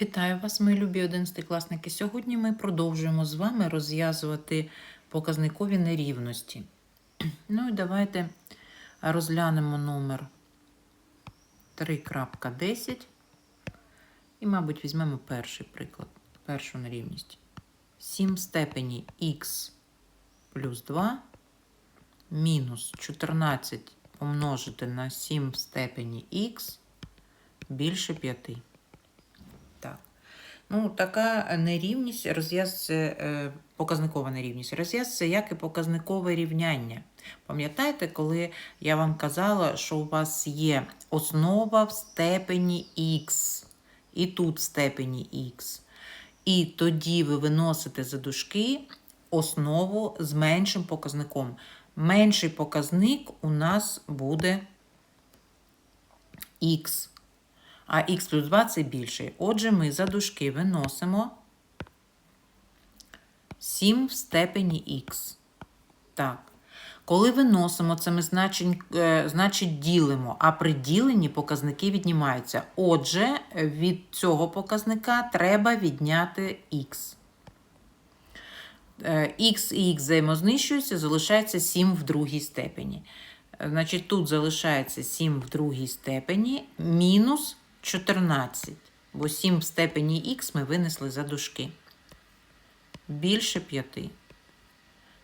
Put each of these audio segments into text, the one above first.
Вітаю вас, мої любі 11 класники. Сьогодні ми продовжуємо з вами розв'язувати показникові нерівності. Ну і давайте розглянемо номер 3.10. І, мабуть, візьмемо перший приклад, першу нерівність. 7 в степені х плюс 2 мінус 14 помножити на 7 в степені х більше 5. Ну, така нерівність розв'язується, е, показникова нерівність розв'язується як і показникове рівняння. Пам'ятаєте, коли я вам казала, що у вас є основа в степені х, і тут в степені х. І тоді ви виносите за дужки основу з меншим показником. Менший показник у нас буде х. А х плюс 2 це більший. Отже, ми за дужки виносимо 7 в степені х. Так. Коли виносимо, це ми значить, е, значить ділимо, а при діленні показники віднімаються. Отже, від цього показника треба відняти х. Е, х і х взаємознищуються, залишається 7 в другій степені. Е, Значить, тут залишається 7 в другій степені мінус 14. Бо 7 в степені х ми винесли за дужки. Більше 5.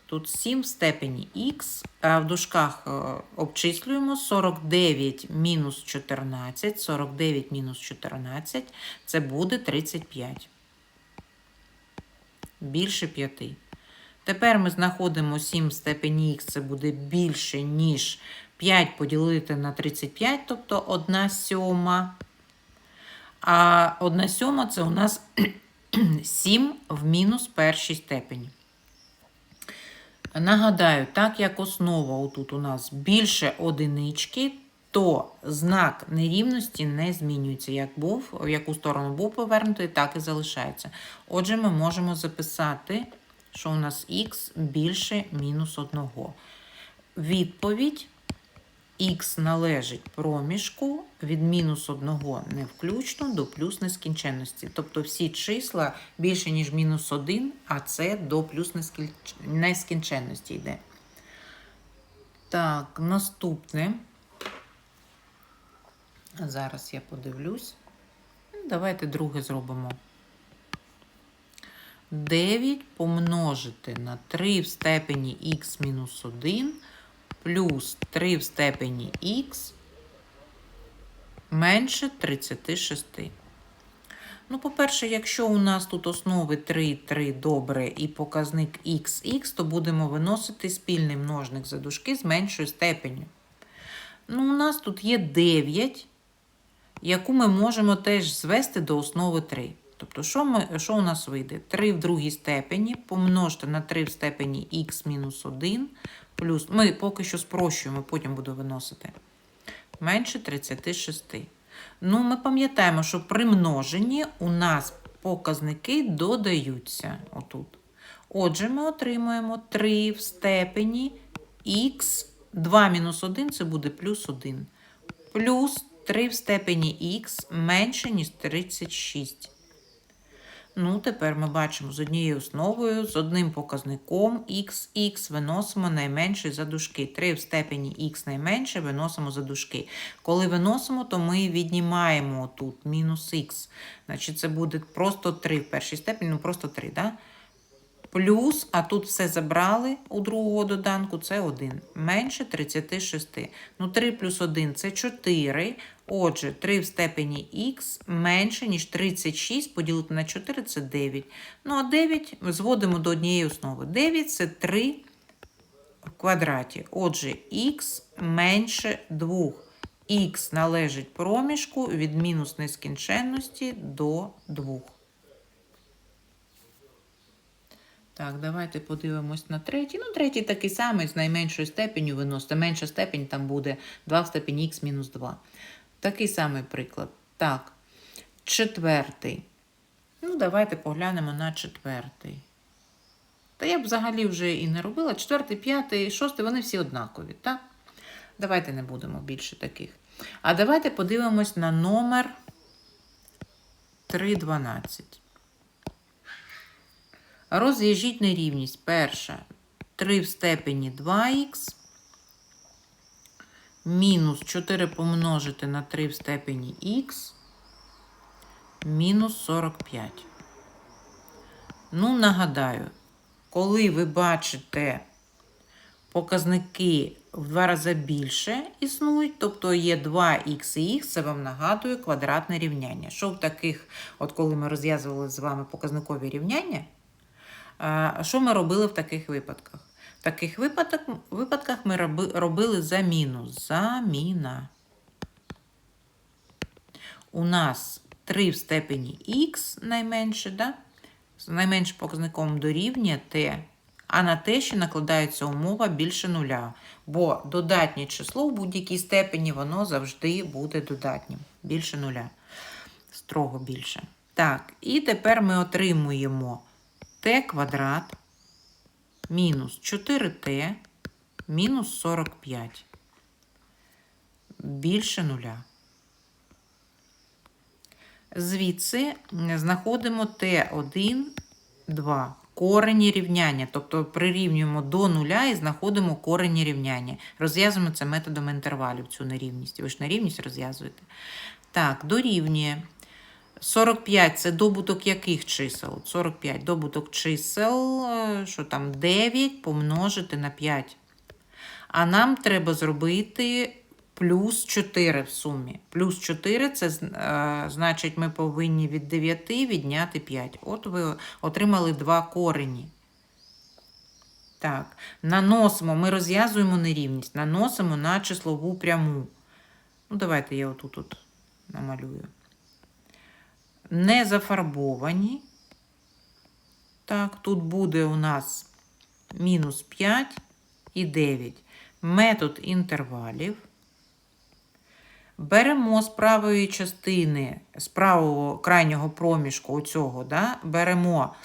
Тут 7 в степені х, а в дужках е, обчислюємо 49 мінус 14. 49 мінус 14 це буде 35. Більше 5. Тепер ми знаходимо 7 в степені х, це буде більше, ніж 5 поділити на 35, тобто 1 сьома. А 1 сьома це у нас 7 в мінус першій степені. Нагадаю, так як основа отут у нас більше одинички, то знак нерівності не змінюється. Як був, в яку сторону був повернутий, так і залишається. Отже, ми можемо записати, що у нас х більше мінус 1. Відповідь х належить проміжку від мінус 1 не включно до плюс нескінченності. Тобто всі числа більше, ніж мінус 1, а це до плюс нескінченності йде. Так, наступне. Зараз я подивлюсь. Давайте друге зробимо. 9 помножити на 3 в степені х мінус 1 плюс 3 в степені х менше 36. Ну, по-перше, якщо у нас тут основи 3, 3 добре і показник xx, то будемо виносити спільний множник за дужки з меншою степеню. Ну, у нас тут є 9, яку ми можемо теж звести до основи 3. Тобто, що, ми, що у нас вийде? 3 в другій степені помножити на 3 в степені х мінус 1 плюс. Ми поки що спрощуємо, потім буду виносити. Менше 36. Ну, ми пам'ятаємо, що при множенні у нас показники додаються отут. Отже, ми отримуємо 3 в степені х, 2 мінус 1 це буде плюс 1. Плюс 3 в степені х менше, ніж 36. Ну, тепер ми бачимо з однією основою, з одним показником xx виносимо найменший за дужки. 3 в степені х найменше виносимо за дужки. Коли виносимо, то ми віднімаємо тут мінус х. Значить, це буде просто 3 в першій степені, ну просто 3, да? Плюс, а тут все забрали у другого доданку, це 1. Менше 36. Ну, 3 плюс 1 це 4. Отже, 3 в степені х менше, ніж 36 поділити на 4 це 9. Ну, а 9 зводимо до однієї основи. 9 це 3 в квадраті. Отже, х менше 2. Х належить проміжку від мінус нескінченності до 2. Так, давайте подивимось на третій. Ну, третій такий самий з найменшою степеню виносите. Менша степень там буде 2 в степені х мінус 2. Такий самий приклад. Так, четвертий. Ну, давайте поглянемо на четвертий. Та я б взагалі вже і не робила. Четвертий, п'ятий, шостий, вони всі однакові, так? Давайте не будемо більше таких. А давайте подивимось на номер 3,12. Розв'яжіть нерівність. Перша 3 в степені 2х. Мінус 4 помножити на 3 в степені х. Мінус 45. Ну, нагадаю, коли ви бачите показники в два рази більше існують, тобто є 2х і х, це вам нагадує квадратне рівняння. Що в таких, от коли ми розв'язували з вами показникові рівняння, що ми робили в таких випадках? В таких випадках, ми робили заміну. Заміна. У нас 3 в степені х найменше, да? з найменшим показником дорівнює t, а на те, що накладається умова більше нуля. Бо додатнє число в будь-якій степені воно завжди буде додатнім. Більше нуля. Строго більше. Так, і тепер ми отримуємо t квадрат мінус 4t мінус 45. Більше нуля. Звідси знаходимо Т1, 2. Корені рівняння, тобто прирівнюємо до нуля і знаходимо корені рівняння. Розв'язуємо це методом інтервалів, цю нерівність. Ви ж нерівність розв'язуєте. Так, дорівнює. 45 це добуток яких чисел? 45 добуток чисел, е, що там 9 помножити на 5. А нам треба зробити плюс 4 в сумі. Плюс 4 це е, значить, ми повинні від 9 відняти 5. От ви отримали два корені. Так, наносимо, ми розв'язуємо нерівність, наносимо на числову пряму. Ну, давайте я отут от намалюю. Не зафарбовані. Так, тут буде у нас мінус 5 і 9. Метод інтервалів. Беремо з правої частини, з правого крайнього проміжку оцього, да, беремо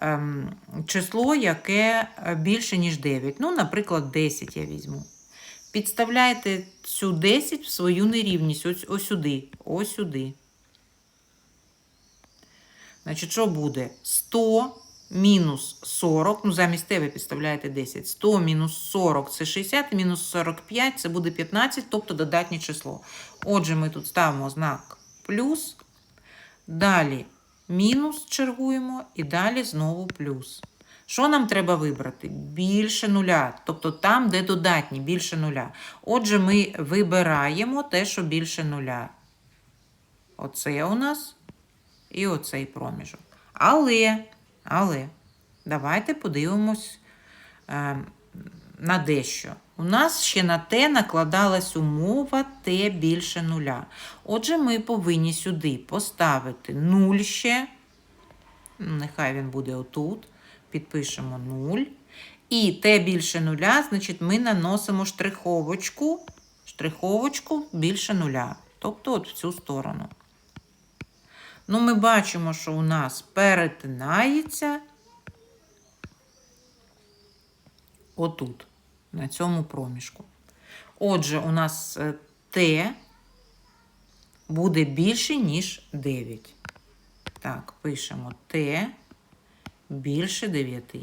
ем, число, яке більше, ніж 9. Ну, наприклад, 10 я візьму. Підставляєте цю 10 в свою нерівність. Ось, ось сюди. Ось сюди. Значить, що буде? 100 мінус 40, ну замість тебе підставляєте 10. 100 мінус 40 це 60, мінус 45 це буде 15, тобто додатнє число. Отже, ми тут ставимо знак плюс. Далі мінус чергуємо і далі знову плюс. Що нам треба вибрати? Більше нуля, тобто там, де додатні, більше нуля. Отже, ми вибираємо те, що більше нуля. Оце у нас і оцей проміжок. Але, але, давайте подивимось е, на дещо. У нас ще на те накладалась умова t більше нуля. Отже, ми повинні сюди поставити 0 ще. Нехай він буде отут. Підпишемо 0. І t більше нуля, значить, ми наносимо штриховочку, штриховочку більше нуля. Тобто от в цю сторону. Ну, ми бачимо, що у нас перетинається отут, на цьому проміжку. Отже, у нас е, Т буде більше, ніж 9. Так, пишемо Т більше 9.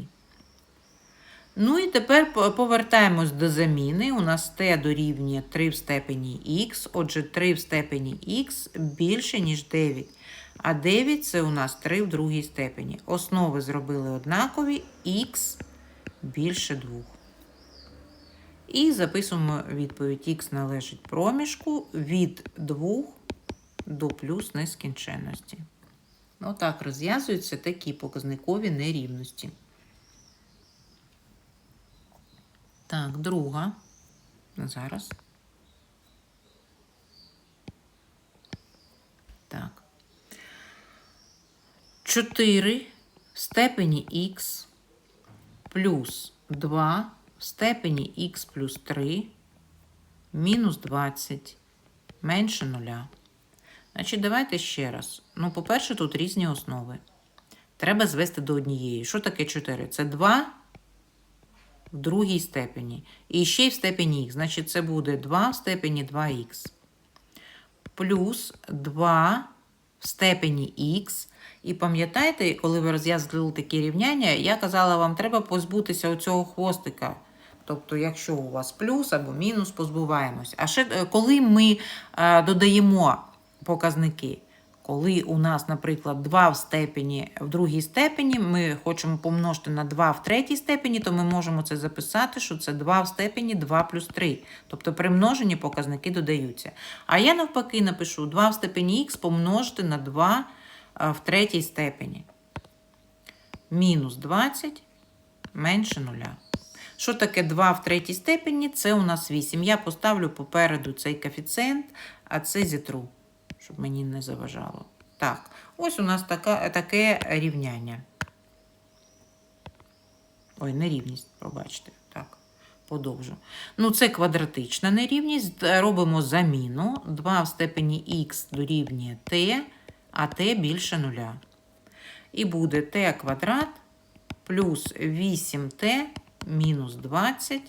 Ну і тепер повертаємось до заміни. У нас t дорівнює 3 в степені х, отже, 3 в степені х більше, ніж 9. А 9 це у нас 3 в другій степені. Основи зробили однакові, х більше 2. І записуємо відповідь х належить проміжку від 2 до плюс нескінченності. Отак розв'язуються такі показникові нерівності. Так, друга. Зараз. Так. 4 в степені х плюс 2 в степені х плюс 3 мінус 20 менше нуля. Значить, давайте ще раз. Ну, по-перше, тут різні основи. Треба звести до однієї. Що таке 4? Це 2 в другій степені. І ще й в степені х. Значить, це буде 2 в степені 2х. Плюс 2 в в степені х. І пам'ятаєте, коли ви розв'язували такі рівняння, я казала, вам треба позбутися оцього хвостика. Тобто, якщо у вас плюс або мінус, позбуваємось. А ще е, коли ми е, додаємо показники, коли у нас, наприклад, 2 в степені в другій степені, ми хочемо помножити на 2 в третій степені, то ми можемо це записати, що це 2 в степені 2 плюс 3. Тобто при множенні показники додаються. А я навпаки напишу 2 в степені х помножити на 2 е, в третій степені. Мінус 20 менше нуля. Що таке 2 в третій степені? Це у нас 8. Я поставлю попереду цей коефіцієнт, а це зітру, щоб мені не заважало. Так, ось у нас така, таке рівняння. Ой, нерівність, пробачте. Так, подовжу. Ну, це квадратична нерівність. Робимо заміну. 2 в степені х дорівнює t, а t більше нуля. І буде t квадрат плюс 8t мінус 20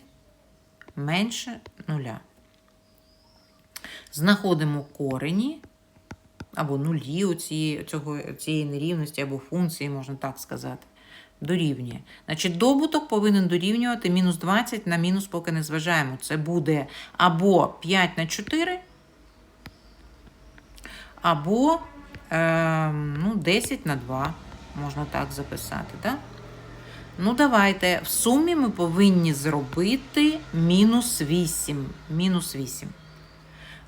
менше нуля. Знаходимо корені або нулі цієї, цього, цієї нерівності, або функції, можна так сказати. Дорівнює. Значить, добуток повинен дорівнювати мінус 20 на мінус, поки не зважаємо. Це буде або 5 на 4, або е, ну, 10 на 2, можна так записати. так? Ну, давайте. В сумі ми повинні зробити мінус 8. Мінус 8.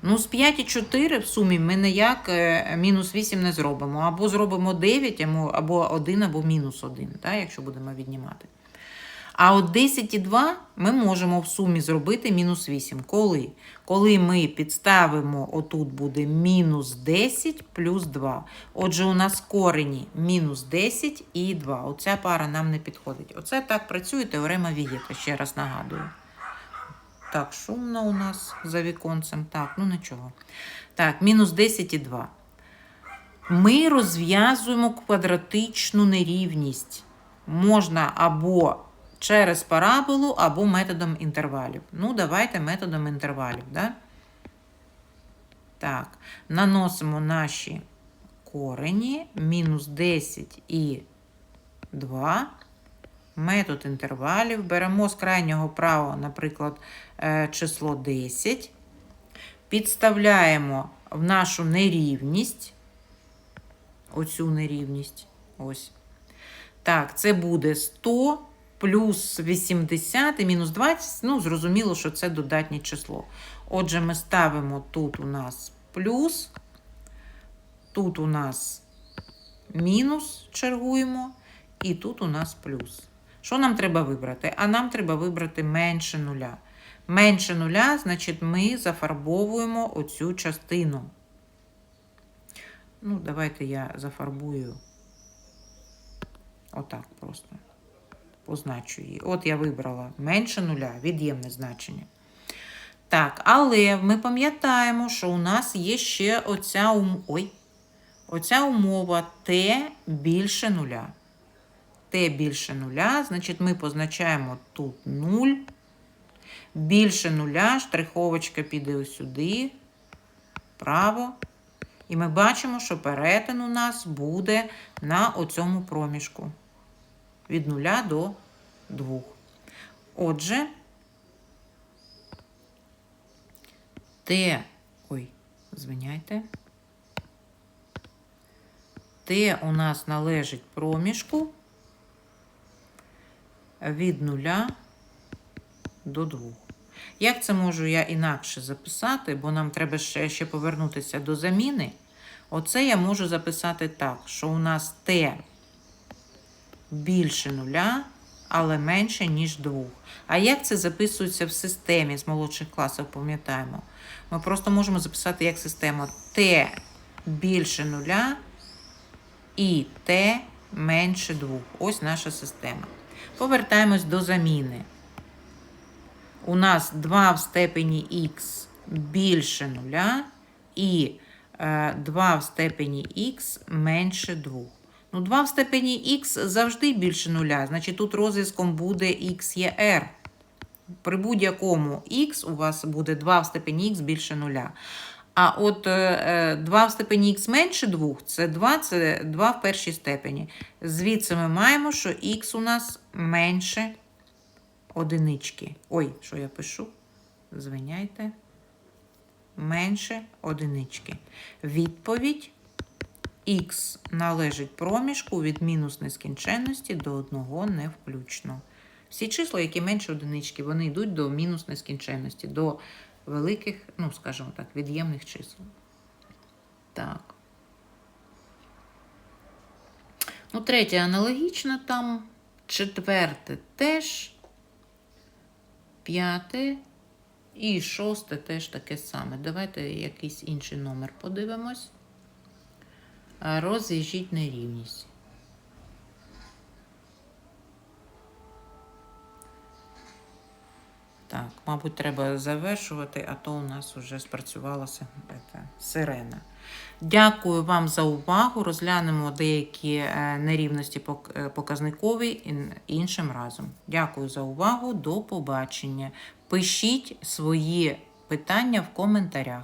Ну, з 5 і 4 в сумі ми ніяк е, мінус 8 не зробимо. Або зробимо 9, або- або 1, або мінус 1, так, якщо будемо віднімати. А от 10 і 2 ми можемо в сумі зробити мінус 8. Коли? Коли ми підставимо, отут буде мінус 10 плюс 2. Отже, у нас корені мінус 10 і 2. Оця пара нам не підходить. Оце так працює теорема Вієта, ще раз нагадую. Так, шумно у нас за віконцем. Так, ну нічого. Так, мінус 10 і 2. Ми розв'язуємо квадратичну нерівність. Можна або через параболу, або методом інтервалів. Ну, давайте методом інтервалів. Да? Так, наносимо наші корені. Мінус 10 і 2. Метод інтервалів. Беремо з крайнього правого, наприклад, е, число 10. Підставляємо в нашу нерівність. Оцю нерівність. Ось. Так, це буде 100 плюс 80 і мінус 20. Ну, зрозуміло, що це додатнє число. Отже, ми ставимо тут у нас плюс, тут у нас мінус чергуємо, і тут у нас плюс. Що нам треба вибрати? А нам треба вибрати менше нуля. Менше нуля, значить, ми зафарбовуємо оцю частину. Ну, давайте я зафарбую отак просто. Позначу її. От я вибрала менше нуля, від'ємне значення. Так, але ми пам'ятаємо, що у нас є ще оця, ум... Ой, оця умова t більше нуля. t більше нуля, значить, ми позначаємо тут 0. Більше нуля, штриховочка піде сюди, право. І ми бачимо, що перетин у нас буде на оцьому проміжку. Від 0 до 2. Отже, Т, ой, звиняйте. Т у нас належить проміжку від 0 до 2. Як це можу я інакше записати, бо нам треба ще, ще повернутися до заміни. Оце я можу записати так, що у нас Т більше нуля, але менше, ніж 2. А як це записується в системі з молодших класів, пам'ятаємо? Ми просто можемо записати як система Т більше нуля і Т менше 2. Ось наша система. Повертаємось до заміни. У нас 2 в степені х більше нуля і е, 2 в степені х менше 2. Ну, 2 в степені х завжди більше нуля. Значить, тут розв'язком буде х є r. При будь-якому х у вас буде 2 в степені х більше нуля. А от е, е, 2 в степені х менше 2, це 2, це 2 в першій степені. Звідси ми маємо, що х у нас менше одинички. Ой, що я пишу? Звиняйте. Менше одинички. Відповідь х належить проміжку від мінус нескінченності до 1 не включно. Всі числа, які менше одинички, вони йдуть до мінус нескінченності, до великих, ну, скажімо так, від'ємних чисел. Так. Ну, третє аналогічно там. Четверте теж. П'яте. І шосте теж таке саме. Давайте якийсь інший номер подивимось. А, Розв'яжіть нерівність. Так, мабуть, треба завершувати, а то у нас вже спрацювалася ета, сирена. Дякую вам за увагу. Розглянемо деякі е, нерівності е, показникові іншим разом. Дякую за увагу. До побачення. Пишіть свої питання в коментарях.